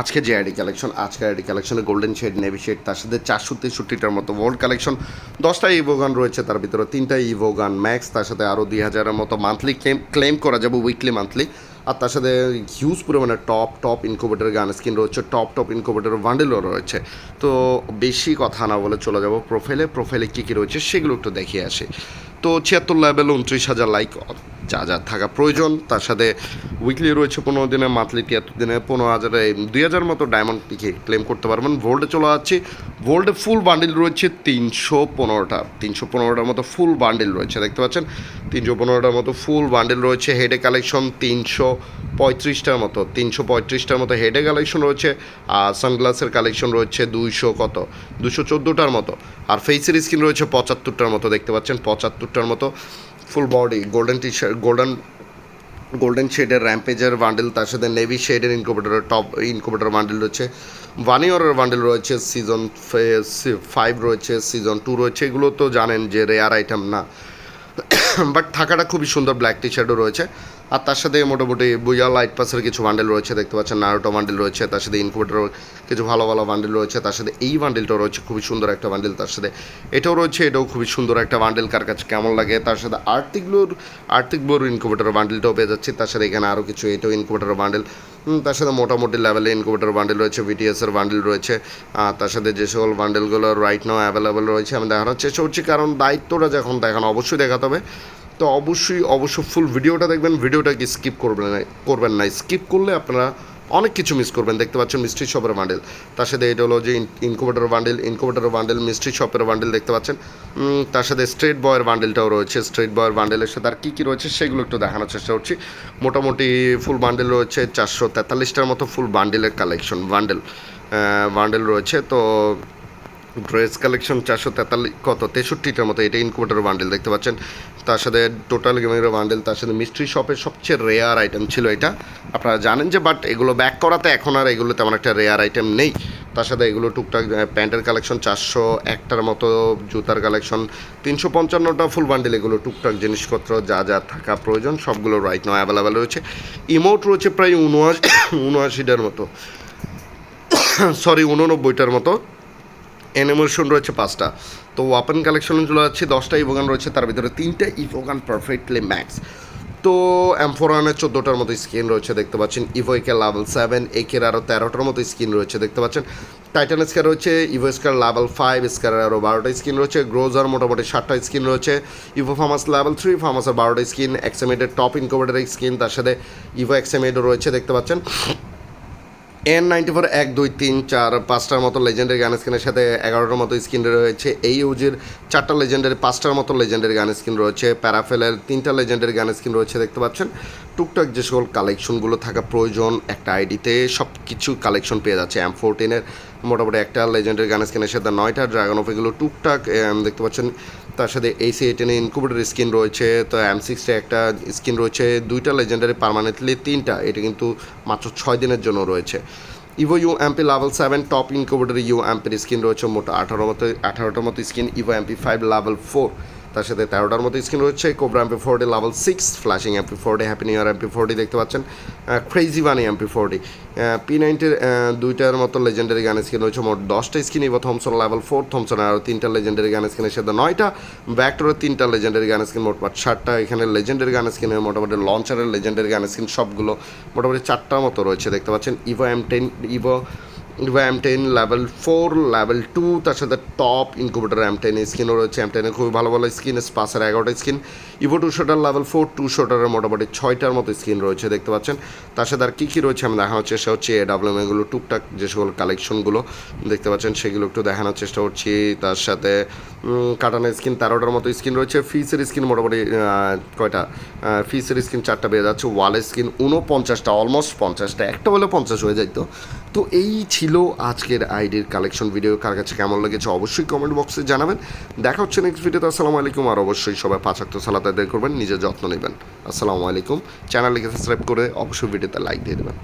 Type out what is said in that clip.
আজকে যে ID collection, আজকের আইডি কালেকশনে গোল্ডেন শেড নেভি শেড তার সাথে চারশো তেষট্টিটার মতো ওয়ার্ল্ড কালেকশন দশটা ইভোগান রয়েছে তার ভিতরে, তিনটা ইভোগান ম্যাক্স তার সাথে আরও দুই হাজারের মতো মান্থলি ক্লেম ক্লেম করা যাবে উইকলি মান্থলি আর তার সাথে হিউজ পরিমাণে top top incubator gun skin রয়েছে টপ টপ ইনকুবেটার বান্ডেলও রয়েছে। তো বেশি কথা না বলে চলে যাব প্রোফাইলে প্রোফাইলে কী কী রয়েছে সেগুলো একটু দেখিয়ে আসে। তো ছিয়াত্তর লেভেল উনত্রিশ হাজার লাইক যা যা থাকা প্রয়োজন, তার সাথে উইকলি রয়েছে পনেরো দিনে মান্থলি তিয়াত্তর দিনে পনেরো হাজারে দুই হাজার মতো ডায়মন্ড টিকে ক্লেম করতে পারবেন। ভোল্টে চলে যাচ্ছি। ভোল্টে ফুল বান্ডিল রয়েছে তিনশো পনেরোটা, তিনশো পনেরোটার মতো ফুল বান্ডিল রয়েছে, দেখতে পাচ্ছেন? তিনশো পনেরোটার মতো ফুল বান্ডিল রয়েছে হেডে কালেকশন তিনশো পঁয়ত্রিশটার মতো, তিনশো পঁয়ত্রিশটার মতো হেডে কালেকশন রয়েছে, আর সানগ্লাসের কালেকশন রয়েছে দুইশো কত? দুশো চোদ্দোটার মতো, আর ফেসের স্কিন রয়েছে পঁচাত্তরটার মতো, দেখতে পাচ্ছেন? পঁচাত্তরটার মতো। Full body golden T shirt golden golden শেডের র্যাম্পেজের বান্ডেল তার সাথে নেভি শেডের ইনকুবেটারের টপ ইনকুবেটার বান্ডেল রয়েছে। ভানিওরের বান্ডেল রয়েছে সিজন ফাইভ রয়েছে সিজন টু রয়েছে। এগুলো তো জানেন যে রেয়ার আইটেম না। বাট থাকাটা খুবই সুন্দর ব্ল্যাক টি শার্টও রয়েছে। আর তার সাথে মোটামুটি বুয়া লাইট পাসের কিছু বান্ডেল রয়েছে, দেখতে পাচ্ছেন নারোটো বান্ডেল রয়েছে, তার সাথে ইনকুবেটারও কিছু ভালো ভালো বান্ডেল রয়েছে, তার সাথে এই বান্ডেলটাও রয়েছে, খুবই সুন্দর একটা বান্ডেল তার সাথে। এটাও রয়েছে, এটাও খুবই সুন্দর একটা বান্ডেল কার কাছে কেমন লাগে। তার সাথে আর্থিক ব্লুর আর্থিক আর্টিকগুলোর ইনকুবেটার বান্ডেলটাও পেয়ে যাচ্ছি, তার সাথে এখানে আরও কিছু এটাও ইনকুবেটার বান্ডেল তার সাথে মোটামুটি লেভেলে ইনকুবেটার বান্ডেল রয়েছে ভিটিএসের বান্ডেল রয়েছে তার সাথে যে সকল বান্ডেলগুলো রাইট নাও অ্যাভেলেবেল রয়েছে, আমি দেখানোর চেষ্টা করছি, কারণ দায়িত্বটা যখন দেখানো, অবশ্যই দেখাতে হবে। তো অবশ্যই অবশ্যই ফুল ভিডিওটা দেখবেন ভিডিওটা কি স্কিপ করবেন না করবেন না। স্কিপ করলে আপনারা অনেক কিছু মিস করবেন। দেখতে পাচ্ছেন মিস্ট্রি শপের বান্ডেল তার সাথে এটা হলো যে incubator bundle incubator bundle mystery শপের বান্ডেল দেখতে পাচ্ছেন। তার সাথে স্ট্রেট বয়ের বান্ডেলটাও রয়েছে। স্ট্রেট বয়ের বান্ডেলের সাথে আর কী কী রয়েছে সেগুলো একটু দেখানোর চেষ্টা করছি। মোটামুটি ফুল বান্ডেল রয়েছে চারশো তেতাল্লিশটার মতো ফুল বান্ডেলের কালেকশন বান্ডেল বান্ডেল রয়েছে। তো ড্রেস কালেকশন চারশো তেতাল্লিশ কত? তেষট্টিটার মতো, এটা ইনকুবেটার বান্ডেল দেখতে পাচ্ছেন। তার সাথে টোটাল গেমিংয়ের বান্ডেল তার সাথে মিস্ট্রি শপের সবচেয়ে রেয়ার আইটেম ছিল এটা। আপনারা জানেন যে বাট এগুলো ব্যাক করাতে এখন আর এগুলো তেমন একটা রেয়ার আইটেম নেই। তার সাথে এগুলো টুকটাক প্যান্টের কালেকশন চারশো একটার মতো, জুতার কালেকশন তিনশো পঞ্চান্নটা ফুল বান্ডেল এগুলো টুকটাক জিনিসপত্র, যা যা থাকা প্রয়োজন, সবগুলো রাইট নাও অ্যাভেলেবেল রয়েছে। ইমোট রয়েছে প্রায় উনআশি, উনআশিটার মতো। সরি উননব্বইটার মতো। অ্যানিমেশন রয়েছে পাঁচটা। তো ওয়াপেন কালেকশন চলে যাচ্ছে, দশটা ইভোগান রয়েছে, তার ভিতরে তিনটা ইভোগান পারফেক্টলি ম্যাক্স তো অ্যাম্ফোরানের চোদ্দোটার মতো স্কিন রয়েছে, দেখতে পাচ্ছেন। ইভোইকের লেভেল সেভেন একের আরও তেরোটার মতো স্কিন রয়েছে, দেখতে পাচ্ছেন। টাইটান স্কার রয়েছে ইভো স্কার লেভেল ফাইভ স্কারের আরও বারোটা স্কিন রয়েছে। গ্রোজার মোটামুটি ষাটটা স্কিন রয়েছে। ইভো ফার্মাস লেভেল থ্রি ফার্মাসের বারোটা স্কিন এক্সামেটের টপ ইনকোভেটার স্কিন তার সাথে ইভো এক্সামেটও রয়েছে, দেখতে পাচ্ছেন। এন নাইনটি ফোর এক, দুই, তিন, চার, পাঁচটার মতো লেজেন্ডের গান স্কিনের সাথে এগারোটার মতো স্কিন রয়েছে। এই ইউজির চারটা লেজেন্ডের পাঁচটার মতো লেজেন্ডের গান স্কিন রয়েছে। প্যারাফেলের তিনটা লেজেন্ডের গান স্কিন রয়েছে, দেখতে পাচ্ছেন। টুকটাক যে সকল কালেকশনগুলো থাকা প্রয়োজন একটা আইডিতে সব কিছু কালেকশন পেয়ে যাচ্ছে। এম ফোরটিনের মোটামুটি একটা লেজেন্ডের গান স্কিনের সাথে নয়টা ড্রাগন অফ এগুলো টুকটাক দেখতে পাচ্ছেন। তার সাথে এই এসি এইটেনে ইনকুবেটার স্কিন রয়েছে, তো এম সিক্সটা একটা স্কিন রয়েছে, দুইটা লেজেন্ডারি পারমানেন্টলি তিনটা, এটা কিন্তু মাত্র ছয় দিনের জন্য রয়েছে। Evo U MP level seven top incubator U এমপির স্কিন রয়েছে মোট আঠারো মতো, আঠারোটার মতো skin evo MP five level four তার সাথে তেরোটার মতো স্কিন রয়েছে। Cobra MP forty level six flashing MP forty happy new year MP forty দেখতে পাচ্ছেন। Crazy bunny MP forty P নাইনটির দুইটার মতো লেজেন্ডারি গান স্কিন রয়েছে। মোট দশটা skin evo Thompson level four থমসনের আরও তিনটা লেজেন্ডারি গান স্কিনের সাথে নয়টা। ব্যাকটোরের তিনটা লেজেন্ডারি গান স্কিন মোট পাঁচ ষাটটা এখানে লেজেন্ডারি গান স্কিনের মোটামুটি লঞ্চারের লেজেন্ডারি গান স্কিন সবগুলো মোটামুটি চারটার মতো রয়েছে। দেখতে পাচ্ছেন evo M ten evo M ten level four, level two, তার সাথে টপ ইনকুবেটার এম টেন স্কিনও রয়েছে। এম টেনের খুবই ভালো ভালো স্কিন স্পাসের এগারোটা skin evo two shotter level four two শোটারের মোটামুটি ছয়টার মতো স্কিন রয়েছে, দেখতে পাচ্ছেন। তার সাথে আর কী কী রয়েছে আমি দেখানোর চেষ্টা করছি এ ডাব্লিউএম এগুলো টুকটাক যে সকল কালেকশনগুলো দেখতে পাচ্ছেন, সেগুলো একটু দেখানোর চেষ্টা করছি। তার সাথে কাটানের স্কিন তেরোটার মতো স্কিন রয়েছে ফিসের স্কিন মোটামুটি কয়টা? ফিসের স্কিন চারটা বেড়ে যাচ্ছে ওয়ালের স্কিন উনপঞ্চাশটা অলমোস্ট পঞ্চাশটা, একটা বলে পঞ্চাশ হয়ে যাইতো তো এই ছিল আজকের আইডির কালেকশন ভিডিও কার কাছে কেমন লেগেছে অবশ্যই কমেন্ট বক্সে জানাবেন। দেখা হচ্ছে নেক্সট ভিডিওতে আসসালামু আলাইকুম। আর অবশ্যই সবাই পাঁচাক্ত সালাত আদায় করবেন, নিজের যত্ন নেবেন। আসসালামু আলাইকুম। চ্যানেলটিকে সাবস্ক্রাইব করে অবশ্যই ভিডিওতে লাইক দিয়ে দেবেন।